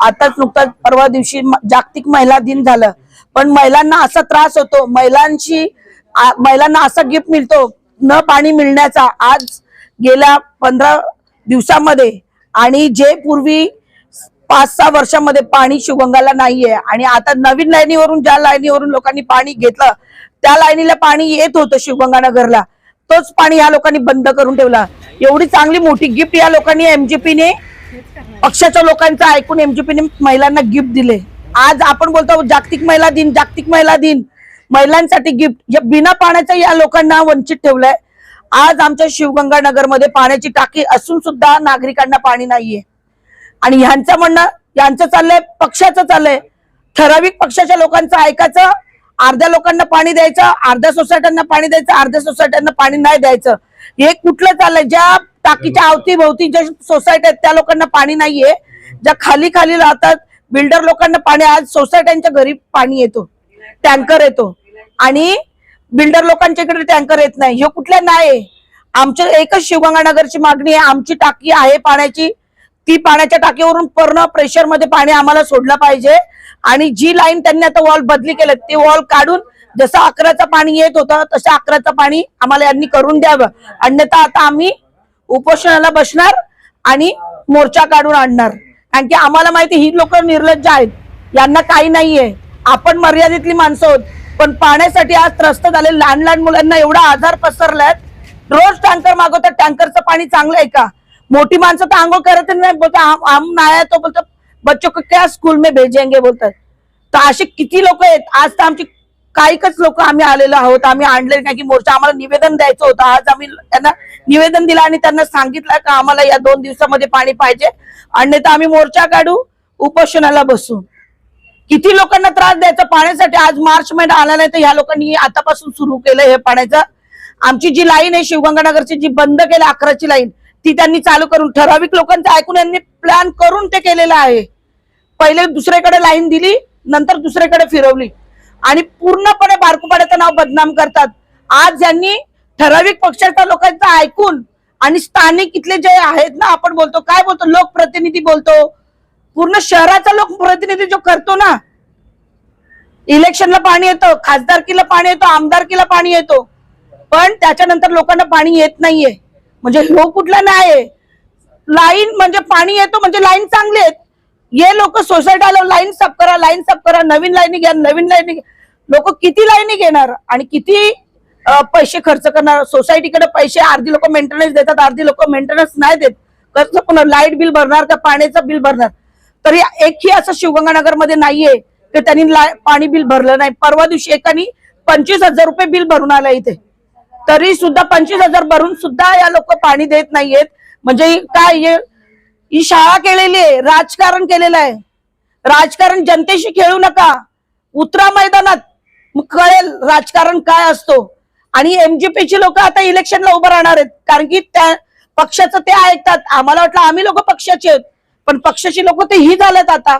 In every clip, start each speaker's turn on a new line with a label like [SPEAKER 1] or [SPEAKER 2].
[SPEAKER 1] आताच नुकताच परवा दिवशी जागतिक महिला दिन झालं. पण महिलांना असा त्रास होतो महिलांशी महिलांना असा गिफ्ट मिळतो न पाणी मिळण्याचा. आज गेल्या पंधरा दिवसामध्ये आणि जे पूर्वी पाच सहा वर्षामध्ये पाणी शिवगंगाला नाहीये आणि आता नवीन लाईनीवरून ज्या लाईनीवरून लोकांनी पाणी घेतलं त्या लाईनीला पाणी येत होतं शिवगंगा नगरला तोच पाणी या लोकांनी बंद करून ठेवला. एवढी चांगली मोठी गिफ्ट या लोकांनी एमजीपीने पक्षाच्या लोकांचं ऐकून एमजीपीने महिलांना गिफ्ट दिले. आज आपण बोलतो जागतिक महिला दिन जागतिक महिला दिन. महिलांसाठी गिफ्ट या बिना पाण्याचं या लोकांना वंचित ठेवलंय. आज आमच्या शिवगंगानगरमध्ये पाण्याची टाकी असून सुद्धा नागरिकांना पाणी नाहीये. आणि ह्यांचं म्हणणं यांचं चाललंय पक्षाचं चाललंय. ठराविक पक्षाच्या लोकांचं ऐकायचं अर्ध्या लोकांना पाणी द्यायचं अर्ध्या सोसायट्यांना पाणी द्यायचं अर्ध्या सोसायट्यांना पाणी नाही द्यायचं. हे कुठलं चाललंय? ज्या टाकीच्या अवतीभोवती ज्या सोसायटी आहेत त्या लोकांना पाणी नाहीये. ज्या खाली खाली राहतात बिल्डर लोकांना पाणी आज सोसायट्यांच्या घरी पाणी येतो टँकर येतो. आणि बिल्डर लोकांच्या इकडे टँकर येत नाही. हे कुठल्या नाही आमच्या एकच शिवगंगानगरची मागणी आहे. आमची टाकी आहे पाण्याची. ती पाण्याच्या टाकीवरून पूर्ण प्रेशरमध्ये पाणी आम्हाला सोडलं पाहिजे. आणि जी लाईन त्यांनी आता वॉल बदली केलं ते वॉल काढून जसं अकराचं पाणी येत होतं तसं अकराचं पाणी आम्हाला यांनी करून द्यावं. अन्यथा आता आम्ही उपोषणाला बसणार आणि मोर्चा काढून आणणार. कारण की आम्हाला माहिती ही लोक निर्लज्ज आहेत. यांना काही नाहीये. आपण मर्यादितली माणसं आहोत. पण पाण्यासाठी आज त्रस्त झाले लहान लहान मुलांना एवढा आजार पसरलाय रोज टँकर मागवतात. टँकरचं पाणी चांगलं आहे का? मोठी माणसं तर आंघोळ करत नाही. बोलतात हम हम तो. बोलतो बच्चों को क्या स्कूल में भेजेंगे? बोलतात. तर असे किती लोक आहेत. आज तर आमची काहीकच लोक आम्ही आलेलो आहोत आम्ही आणले नाही की मोर्चा. आम्हाला निवेदन द्यायचं होतं. आज आम्ही त्यांना निवेदन दिलं आणि त्यांना सांगितलं का आम्हाला या दोन दिवसामध्ये पाणी पाहिजे. अन्यथा आम्ही मोर्चा काढू उपोषणाला बसू. किती लोकांना त्रास द्यायचा पाण्यासाठी? आज मार्च महिना आला नाही तर ह्या लोकांनी आतापासून सुरू केलं हे पाण्याचं. आमची जी लाईन आहे शिवगंगानगरची जी बंद केली अकराची लाईन ती त्यांनी चालू करून ठराविक लोकांचं ऐकून यांनी प्लॅन करून ते केलेलं आहे. पहिले दुसऱ्याकडे लाईन दिली नंतर दुसऱ्याकडे फिरवली. आणि पूर्णपणे बारकुपाड्याचं नाव बदनाम करतात. आज ज्यांनी ठराविक पक्षाच्या लोकांचं ऐकून आणि स्थानिक इथले जे आहेत ना आपण बोलतो काय बोलतो लोकप्रतिनिधी बोलतो. पूर्ण शहराचा लोकप्रतिनिधी जो करतो ना इलेक्शनला पाणी येतं खासदारकीला पाणी येतं आमदारकीला पाणी येतो. पण त्याच्यानंतर लोकांना पाणी येत नाहीये. म्हणजे ह्यो कुठला नाही लाईन म्हणजे पाणी येतो म्हणजे लाईन चांगली आहेत. ये लोक सोसायटीला लाईन साफ करा लाईन साफ करा नवीन लाईनी घ्या नवीन लाईनी लोक किती लाईनी घेणार आणि किती पैसे खर्च करणार? सोसायटीकडे पैसे अर्धी लोक मेंटेनन्स देतात अर्धी लोक मेंटेनन्स नाही देत. कसं पुन्हा लाइट बिल भरणार का पाण्याचं बिल भरणार? तरी एकही असं शिवगंगानगरमध्ये नाहीये की त्यांनी ला- पाणी बिल भरलं नाही. परवा दिवशी एकानी पंचवीस हजार रुपये बिल भरून आलं इथे. तरी सुद्धा पंचवीस हजार भरून सुद्धा या लोक पाणी देत नाहीयेत. म्हणजे काय ही शाळा केलेली आहे राजकारण केलेलं आहे. राजकारण जनतेशी खेळू नका. उतरा मैदानात. मग कळेल राजकारण काय असतो. आणि एमजीपीची लोक आता इलेक्शनला उभं राहणार आहेत. कारण की त्या पक्षाचं ते ऐकतात. आम्हाला वाटलं आम्ही लोक पक्षाचे आहेत. पण पक्षाची लोक ते ही झालेत आता.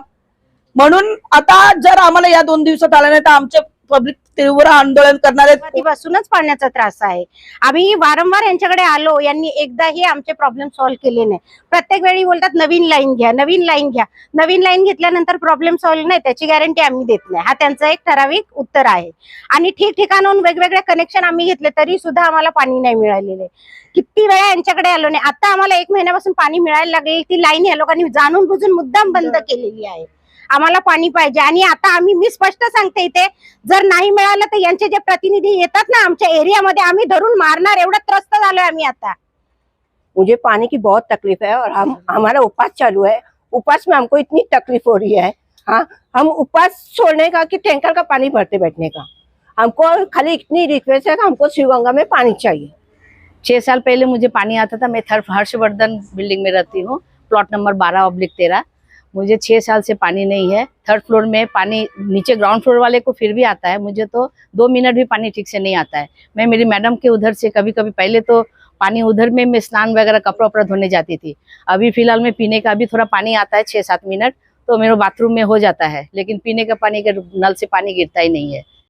[SPEAKER 1] म्हणून आता जर आम्हाला या दोन दिवसात आलं नाही तर आमचे पब्लिक तीव्र आंदोलन करणार आहेत.
[SPEAKER 2] पाण्याचा त्रास आहे. आम्ही वारंवार यांच्याकडे आलो यांनी एकदाही आमचे प्रॉब्लेम सॉल्व्ह केले नाही. प्रत्येक वेळी बोलतात नवीन लाईन घ्या नवीन लाईन घ्या. नवीन लाईन घेतल्यानंतर प्रॉब्लेम सॉल्व्ह नाही त्याची गॅरंटी आम्ही देत नाही. हा त्यांचं एक ठराविक उत्तर आहे. आणि ठिकठिकाणून वेगवेगळे कनेक्शन आम्ही घेतले तरी सुद्धा आम्हाला पाणी नाही मिळालेले किती वेळा यांच्याकडे आलो नाही. आता आम्हाला एक महिन्यापासून पाणी मिळायला लागले ती लाईन या लोकांनी जाणून बुजून मुद्दाम बंद केलेली आहे. आम्हाला पाणी पाहिजे. आणि आता आम्ही मी स्पष्ट सांगते इथे जर नाही मिळालं तर यांचे जे प्रतिनिधी येतात ना आमच्या एरियामध्ये आम्ही धरून मारणार. एवढं त्रस्त झालोय आम्ही आता.
[SPEAKER 3] मुझे पानी की बहुत तकलीफ है और हम हमारा उपवास चालू है. उपवास में हमको इतनी तकलीफ हो रही है हाँ? हम उपवास छोड़ने का कि टैंकर का पानी भरते बैठने का? हमको खाली इतनी रिक्वेस्ट है कि हमको शिवगंगा में पानी चाहिए।
[SPEAKER 4] छह साल पहले मुझे पानी आता था। मैं थर्ड हर्षवर्धन बिल्डिंग में रहती हूँ। प्लॉट नंबर बारह ऑब्लिक तेरह। मुझे छः साल से पानी नहीं है। थर्ड फ्लोर में पानी नीचे ग्राउंड फ्लोर वाले को फिर भी आता है। मुझे तो दो मिनट भी पानी ठीक से नहीं आता है। मैं मेरी मैडम के उधर से कभी कभी पहले तो पानी उधर में, मैं स्नान वगैरह कपड़ा वपड़ा धोने जाती थी। अभी फ़िलहाल में पीने का भी थोड़ा पानी आता है छः सात मिनट तो मेरे बाथरूम में हो जाता है। लेकिन पीने का पानी के नल से पानी गिरता ही नहीं है।